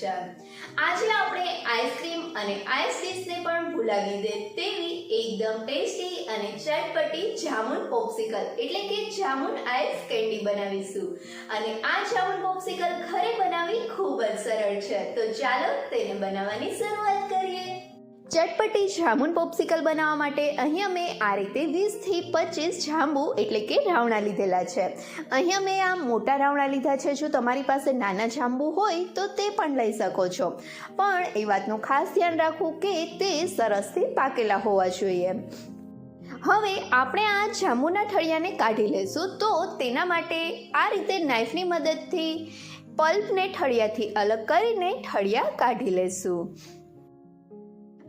છે આજે આપણે આઈસ્ક્રીમ અને આઈસ ડીશને પણ ભૂલાવી દે તેવી એકદમ ટેસ્ટી અને ચટપટી જામુન પોપ્સિકલ, એટલે કે જામુન આઈસ કેન્ડી બનાવીશું. અને આ જામુન પોપ્સિકલ ઘરે બનાવવી ખૂબ જ સરળ છે. તો ચાલો તેને બનાવવાની શરૂઆત કરીએ. ચટપટી જામુન પોપ્સિકલ બનાવવા માટે અહીંયા મેં આ રીતે વીસથી પચીસ જાંબુ એટલે કે રાવણા લીધેલા છે. અહીંયા મેં આ મોટા રાવણા લીધા છે. જો તમારી પાસે નાના જાંબુ હોય તો તે પણ લઈ શકો છો. પણ એ વાતનું ખાસ ધ્યાન રાખવું કે તે સરસથી પાકેલા હોવા જોઈએ. હવે આપણે આ જાંબુના ઠળિયાને કાઢી લઈશું. તો તેના માટે આ રીતે નાઈફની મદદથી પલ્પને ઠળિયાથી અલગ કરીને ઠળિયા કાઢી લઈશું.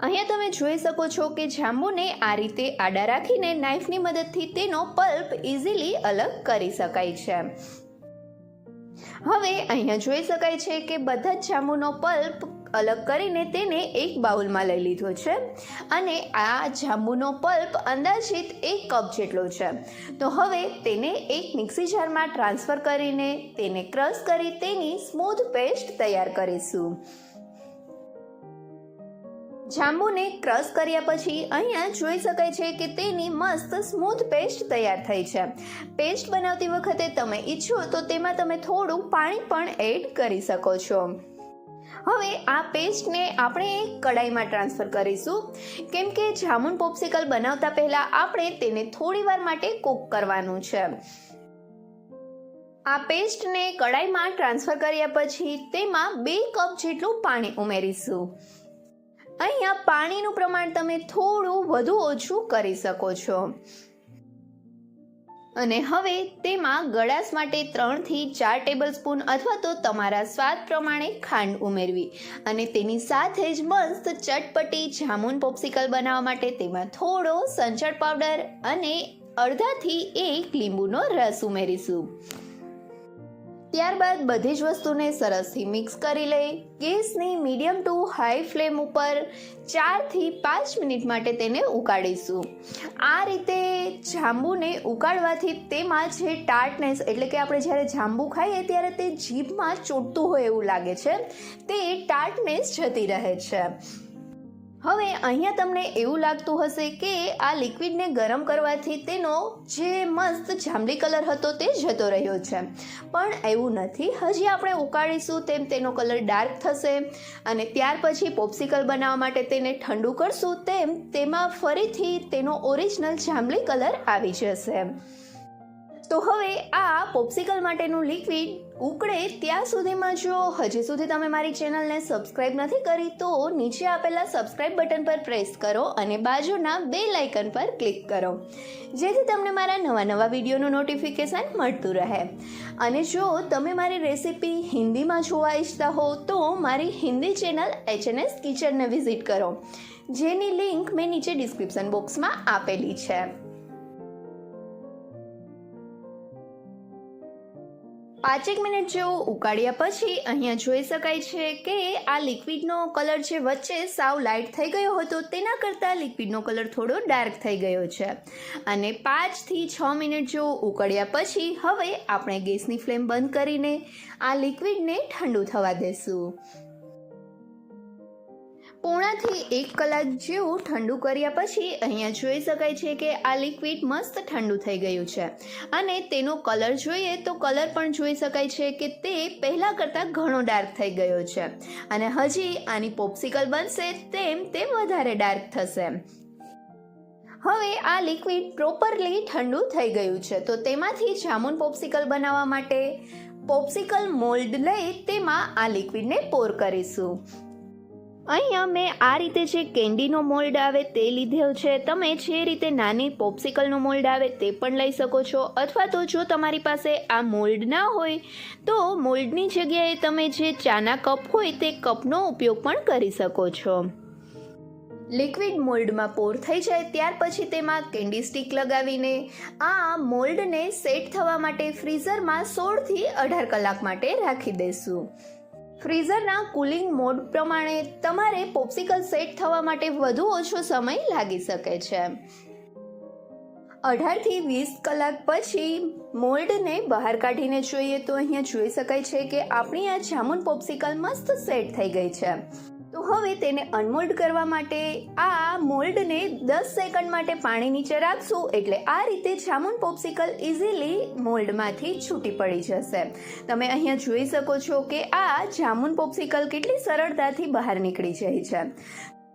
અહીંયા તમે જોઈ શકો છો કે જાંબુને આ રીતે આડા રાખીને નાઈફની મદદથી તેનો પલ્પ ઇઝીલી અલગ કરી શકાય છે. હવે અહીંયા જોઈ શકાય છે કે બધા જ જાંબુનો પલ્પ અલગ કરીને તેને એક બાઉલમાં લઈ લીધો છે અને આ જાંબુનો પલ્પ અંદાજિત એક કપ જેટલો છે. તો હવે તેને એક મિક્સી જારમાં ટ્રાન્સફર કરીને તેને ક્રશ કરી તેની સ્મૂથ પેસ્ટ તૈયાર કરીશું. જાંબુને ક્રશ કર્યા પછી અહીંયા જોઈ શકાય છે કે તેની મસ્ત સ્મૂથ પેસ્ટ તૈયાર થઈ છે. પેસ્ટ બનાવતી વખતે તમે ઈચ્છો તો તેમાં તમે થોડું પાણી પણ એડ કરી શકો છો. હવે આ પેસ્ટને આપણે એક કડાઈમાં ટ્રાન્સફર કરીશું. કેમ કે જામુન પોપ્સિકલ બનાવતા પહેલાં આપણે તેને થોડી વાર માટે કૂક કરવાનું છે. આ પેસ્ટને કડાઈમાં ટ્રાન્સફર કર્યા પછી તેમાં બે કપ જેટલું પાણી ઉમેરીશું. અહીંયા પાણીનું પ્રમાણ તમે થોડું વધુ ઓછું કરી શકો છો. અને હવે તેમાં ગળાશ માટે ત્રણથી ચાર ટેબલ સ્પૂન અથવા તો તમારા સ્વાદ પ્રમાણે ખાંડ ઉમેરવી. અને તેની સાથે જ મસ્ત ચટપટી જામુન પોપ્સિકલ બનાવવા માટે તેમાં થોડો સંચળ પાવડર અને અડધાથી એક લીંબુનો રસ ઉમેરીશું. ત્યારબાદ બધી જ વસ્તુને સરસથી મિક્સ કરી લઈ ગેસની મીડિયમ ટુ હાઈ ફ્લેમ ઉપર ચારથી પાંચ મિનિટ માટે તેને ઉકાળીશું. આ રીતે જાંબુને ઉકાળવાથી તેમાં જે ટાર્ટનેસ એટલે કે આપણે જ્યારે જાંબુ ખાઈએ ત્યારે તે જીભમાં ચોટતું હોય એવું લાગે છે. તે ટાર્ટનેસ જતી રહે છે. હવે અહીંયા તમને એવું લાગતું હશે કે આ લિક્વિડને ગરમ કરવાથી તેનો જે મસ્ત જાંબલી કલર હતો તે જતો રહ્યો છે. પણ એવું નથી. હજી આપણે ઉકાળીશું તેમ તેનો કલર ડાર્ક થશે અને ત્યાર પછી પોપ્સિકલ બનાવવા માટે તેને ઠંડુ કરશું તેમ તેમાં ફરીથી તેનો ઓરિજિનલ જાંબલી કલર આવી જશે. તો હવે આ પોપ્સિકલ માટેનું લિક્વિડ ઉકળે ત્યાં સુધીમાં જો હજી સુધી તમે મારી ચેનલને સબસ્ક્રાઇબ નથી કરી તો નીચે આપેલા સબસ્ક્રાઇબ બટન પર પ્રેસ કરો અને બાજુના બે લાઇકન પર ક્લિક કરો. જેથી તમને મારા નવા નવા વિડીયોનું નોટિફિકેશન મળતું રહે. અને જો તમે મારી રેસિપી હિન્દીમાં જોવા ઈચ્છતા હો તો મારી હિન્દી ચેનલ એચએનએસ કિચનને વિઝિટ કરો. જેની લિંક મેં નીચે ડિસ્ક્રિપ્શન બોક્સમાં આપેલી છે. પાંચેક મિનિટ જેવો ઉકાળ્યા પછી અહીંયા જોઈ શકાય છે કે આ લિક્વિડનો કલર જે વચ્ચે સાવ લાઇટ થઈ ગયો હતો, તેના કરતાં લિક્વિડનો કલર થોડો ડાર્ક થઈ ગયો છે. અને પાંચથી છ મિનિટ જેવો ઉકળ્યા પછી હવે આપણે ગેસની ફ્લેમ બંધ કરીને આ લિક્વિડને ઠંડુ થવા દેશું. પોણાથી એક કલાક જેવું ઠંડુ કર્યા પછી અહીંયા જોઈ શકાય છે કે આ લિક્વિડ મસ્ત ઠંડુ થઈ ગયું છે. અને તેનો કલર જોઈએ તો કલર પણ જોઈ શકાય છે કે તે પહેલાં કરતાં ઘણો ડાર્ક થઈ ગયો છે. અને હજી આની પોપ્સિકલ બનશે તેમ તે વધારે ડાર્ક થશે. હવે આ લિક્વિડ પ્રોપરલી ઠંડુ થઈ ગયું છે. તો તેમાંથી જામુન પોપ્સિકલ બનાવવા માટે પોપ્સિકલ મોલ્ડ લઈ તેમાં આ લિક્વિડને પોર કરીશું. અહીંયા મેં આ રીતે જે કેન્ડીનો મોલ્ડ આવે તે લીધેલો છે. તમે જે રીતે નાની પોપ્સિકલનો મોલ્ડ આવે તે પણ લઈ શકો છો. અથવા તો જો તમારી પાસે આ મોલ્ડ ના હોય, તો મોલ્ડની જગ્યાએ તમે જે ચાના કપ હોય તે કપનો ઉપયોગ પણ કરી શકો છો. લિક્વિડ મોલ્ડમાં પોર થઈ જાય ત્યાર પછી તેમાં કેન્ડી સ્ટિક લગાવીને, આ મોલ્ડને સેટ થવા માટે ફ્રીઝરમાં સોળથી અઢાર કલાક માટે રાખી દઈશું ફ્રીઝરના કુલિંગ મોડ પ્રમાણે તમારે પોપ્સિકલ સેટ થવા માટે વધુ ઓછો સમય લાગી શકે છે. અઢારથી વીસ કલાક પછી મોલ્ડને બહાર કાઢીને જોઈએ તો અહીંયા જોઈ શકાય છે કે આપણી આ જામુન પોપ્સિકલ મસ્ત સેટ થઈ ગઈ છે. હવે તેને અનમોલ્ડ કરવા માટે આ મોલ્ડને દસ સેકન્ડ માટે પાણી નીચે રાખશું એટલે આ રીતે જામુન પોપ્સિકલ ઇઝીલી મોલ્ડમાંથી છૂટી પડી જશે. તમે અહીંયા જોઈ શકો છો કે આ જામુન પોપ્સિકલ કેટલી સરળતાથી બહાર નીકળી જાય છે.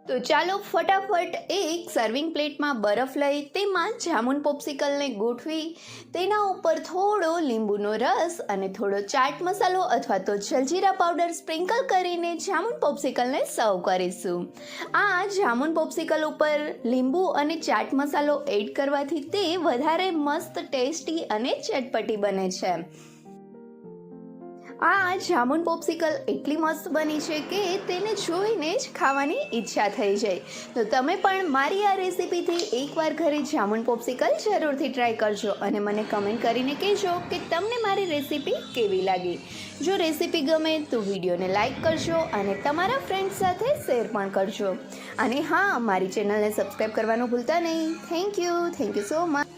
તો ચાલો ફટાફટ એક સર્વિંગ પ્લેટમાં બરફ લઈ, તેમાં જામુન પોપ્સિકલને ગોઠવી, તેના ઉપર થોડો લીંબુનો રસ અને થોડો ચાટ મસાલો અથવા તો જલજીરા પાવડર સ્પ્રિંકલ કરીને જામુન પોપ્સિકલને સર્વ કરીશું. આ જામુન પોપ્સિકલ ઉપર લીંબુ અને ચાટ મસાલો એડ કરવાથી તે વધારે મસ્ત ટેસ્ટી અને ચટપટી બને છે. આ જામુન પોપ્સિકલ એટલી મસ્ત બની છે કે તેને જોઈને જ ખાવાની ઈચ્છા થઈ જાય. તો તમે પણ મારી આ રેસીપીથી એકવાર ઘરે જામુન પોપ્સિકલ જરૂરથી ટ્રાય કરજો અને મને કમેન્ટ કરીને કહેજો કે તમને મારી રેસીપી કેવી લાગી. જો રેસીપી ગમે તો વિડીયોને લાઇક કરજો અને તમારા ફ્રેન્ડ્સ સાથે શેર પણ કરજો. અને હા, મારી ચેનલને સબસ્ક્રાઈબ કરવાનું ભૂલતા નહીં. Thank you thank you so much